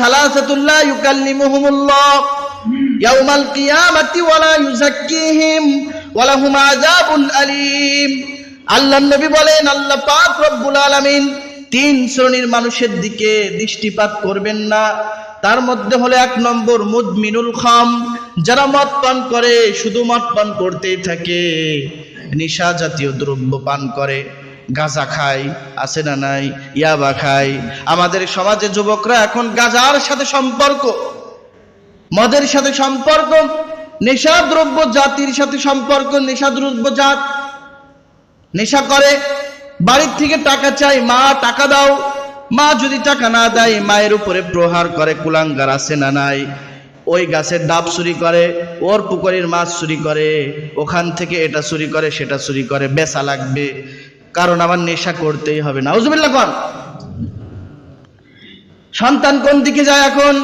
সালাসাতুল্লাহ ইউকাল্লিমুহুমুল্লাহ। ইয়াউমাল কিয়ামাতি ওয়ালা ইউযাক্কিহিম ওয়ালাহুম আলীম। নবী বলেন, আল্লাহ পাক রব্বুল আলামিন তিন শ্রেণির মানুষের দিকে দৃষ্টিপাত করবেন না। তার মধ্যে হলো এক নম্বর মুদমিনুল খাম, যারা মদ পান করে, শুধু মদ পান করতেই থাকে, নিশা জাতীয় দ্রব্য পান করে। গাঁজা খায়, আছে না নাই? ইয়াবা খায়। আমাদের সমাজে যুবকরা এখন গাঁজার সাথে সম্পর্ক। মদের সাথে সম্পর্ক নেশা দ্রব্য জাতির সাথে সম্পর্ক নেশা দ্রব্য জাত। নেশা করে, বাড়ির থেকে টাকা চাই, মা টাকা দাও। মা যদি টাকা না দেয়, মায়ের উপরে প্রহার করে, কুলাঙ্গার আছে না নাই? ওই গাছের ডাব চুরি করে, ওর পুকুরের মাছ চুরি করে, ওখান থেকে এটা চুরি করে, সেটা চুরি করে, বেচা লাগবে। কারণ আমার নেশা করতেই হবে। না উজবিল্লা কন। সন্তান কোন দিকে যায় এখন?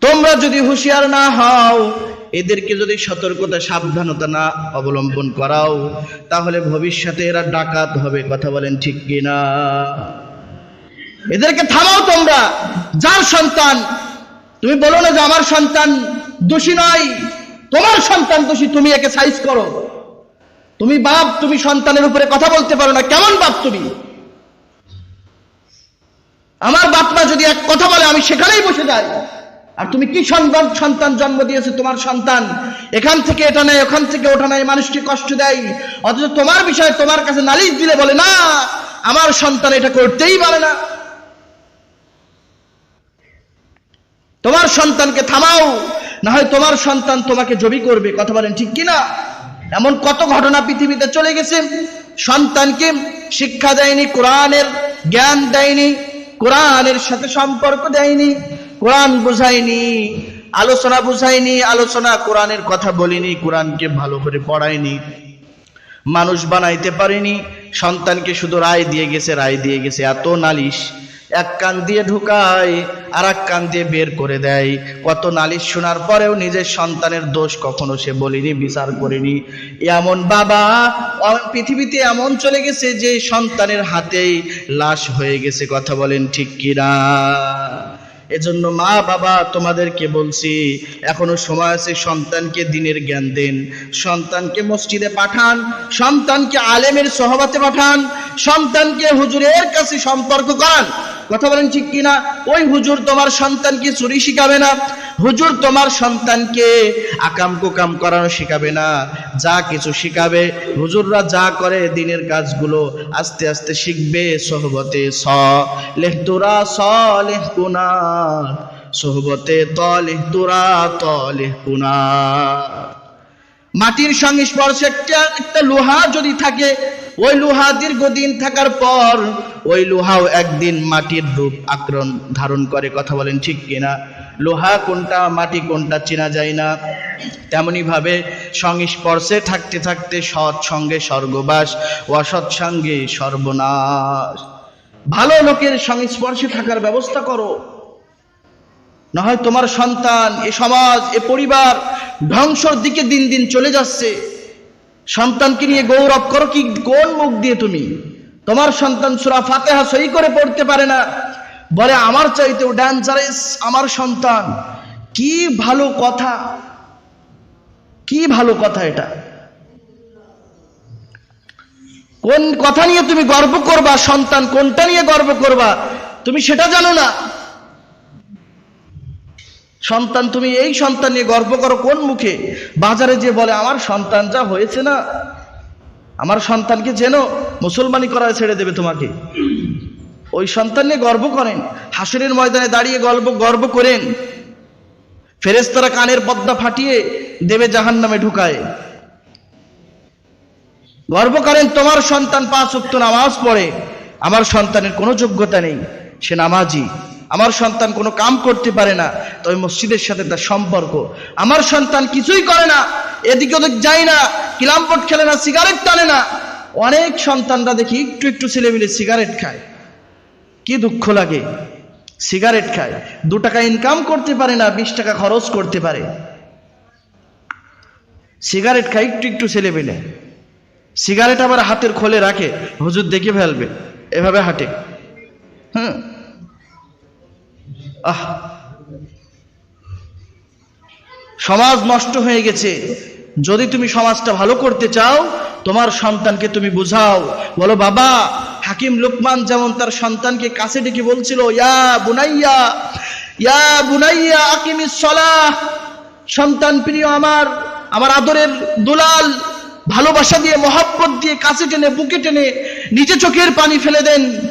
তোমরা যদি হুঁশিয়ার না হও, এদেরকে যদি সতর্কতা, সাবধানতা না অবলম্বন করাও, তাহলে ভবিষ্যতে এরা ডাকাত হবে, কথা বলেন ঠিক কিনা? এদেরকে থামাও তোমরা। যার সন্তান, তুমি বলো না যে আমার সন্তান দোষী নয়, তোমার সন্তান দোষী, তুমি একে সাইজ করো। তুমি বাপ, তুমি সন্তানের উপরে কথা বলতে পারো না। কেমন বাপ তুমি? আমার বাপ মা যদি এক কথা বলে, আমি সেখানেই বসে যাই। আর তুমি কি সন্তান সন্তান জন্ম দিয়েছে তোমার সন্তান? এখান থেকে এটা নেয় ওখান থেকে ওটা নেয় মানুষকে কষ্ট দেয়। অথচ তোমার বিষয়ে তোমার কাছে নালিশ দিলে বলে, না, আমার সন্তান এটা করতেই পারে না। তোমার সন্তানকে থামাও, না হয় তোমার সন্তান তোমাকে জবি করবে। কথা বলেন ঠিক কিনা? এমন কত ঘটনা পৃথিবীতে চলে গেছে? সন্তানকে শিক্ষা দেয়নি, কোরআনের জ্ঞান দেয়নি, কোরআনের সাথে সম্পর্ক দেয়নি, কোরআন বুঝায়নি, আলোচনা বুঝায়নি, আলোচনা কোরআনের কথা বলিনি, কোরআনকে ভালো করে পড়ায়নি, মানুষ বানাইতে পারেনি, সন্তানকে শুধু রায় দিয়ে গেছে, রায় দিয়ে গেছে, এত নালিশ। এক কান দিয়ে ঢুকায় আর এক কান দিয়ে বের করে দেয়। কত নালিশ শোনার পরেও নিজের সন্তানের দোষ কখনো সে বলিনি, বিচার করেনি। এমন বাবা পৃথিবীতে এমন চলে গেছে যে সন্তানের হাতেই লাশ হয়ে গেছে, কথা বলেন ঠিক কিনা? এজন্য মা, বাবা, তোমাদেরকে বলছি, এখনও সময় আছে সন্তানকে দিনের জ্ঞান দেন। সন্তানকে মসজিদে পাঠান, সন্তানকে আলেমের সহবাতে পাঠান, সন্তানকে হুজুরের কাছে সম্পর্ক করান। কথা বলেন ঠিক কিনা? ওই হুজুর তোমার সন্তানকে চুরি শিখাবে না। হুজুর তোমার সন্তানকে আকাম কুকাম করানো শিখাবে না। যা কিছু শিখাবে, হুজুররা যা করে দিনের কাজগুলো আস্তে আস্তে শিখবে। সহবতে স লেহতুরা স লেহকুনা সহবতে ত লেহতুরা ত লেহকুনা মাটির সংস্পর্শে একটা একটা লোহা যদি থাকে ওই লোহা দীর্ঘদিন থাকার পর ওই লোহাও একদিন মাটির রূপ আক্রমণ ধারণ করে, কথা বলেন ঠিক কিনা? লোহা কোনটা, মাটি কোনটা চেনা যায় না। তেমনি ভাবে সংস্পর্শে থাকতে থাকতে সৎ সঙ্গে স্বর্গবাস, অসৎ সঙ্গে সর্বনাশ। ভালো লোকের সংস্পর্শে থাকার ব্যবস্থা করো। না হয় তোমার সন্তান, এ সমাজ, এ পরিবার ধ্বংসর দিকে দিন দিন চলে যাচ্ছে। সন্তানকে নিয়ে গৌরব করো, কি কোন মুখ দিয়ে তুমি। তোমার সন্তান সুরা ফাতেহা সই করে পড়তে পারে না। বলে, আমার চাইতেও ড্যান্সারেস আমার সন্তান। কি ভালো কথা। কি ভালো কথা এটা। কোন কথা নিয়ে তুমি গর্ব করবা? সন্তান কোনটা নিয়ে গর্ব করবা? তুমি সেটা জানো না। সন্তান, তুমি এই সন্তান নিয়ে গর্ব করো কোন মুখে? বাজারে যে বলে, আমার সন্তান যা হয়েছে না, আমার সন্তানকে যেন মুসলমানি করায় ছেড়ে দেবে তোমাকে। ওই সন্তান নিয়ে গর্ব করেন, হাসুরের ময়দানে দাঁড়িয়ে গর্ব গর্ব করেন। ফেরেস্তারা কানের পদ্মা ফাটিয়ে দেবে জাহান নামে ঢুকায়। গর্ব করেন, তোমার সন্তান পাঁচ উক্ত নামাজ পড়ে, আমার সন্তানের কোনো যোগ্যতা নেই, সে নামাজি। আমার সন্তান কোনো কাম করতে পারে না তবে মসজিদের সাথে তার সম্পর্ক। আমার সন্তান কিছুই করে না, এদিকে ওদিক যায় না, কিলামপট খেলে না, সিগারেট টানে না। অনেক সন্তানরা দেখি একটু একটু ছেলে মিলে সিগারেট খায়। কি দুঃখ লাগে। সিগারেট খায়। দু টাকা ইনকাম করতে পারে না, বিশ টাকা খরচ করতে পারে। সিগারেট খায় একটু একটু ছেলে পেলে সিগারেট আবার হাতের খোলে রাখে। হুজুর দেখে ফেলবে, এভাবে হাঁটে। হুম। আহ। সমাজ নষ্ট হয়ে গেছে। যদি তুমি সমাজটা ভালো করতে চাও, তোমার সন্তানকে তুমি বুঝাও। বলো, বাবা, হাকিম লুকমান যেমন তার সন্তানকে কাছে ডেকে বলছিল, ইয়া বুনাইয়া ইয়া বুনাইয়া আকিমিস সলাহ, সন্তান প্রিয় আমার আমার আদরের দুলাল, ভালোবাসা দিয়ে, মহাব্বত দিয়ে কাছে টেনে, বুকে টেনে, নিজে চোখের পানি ফেলে দেন।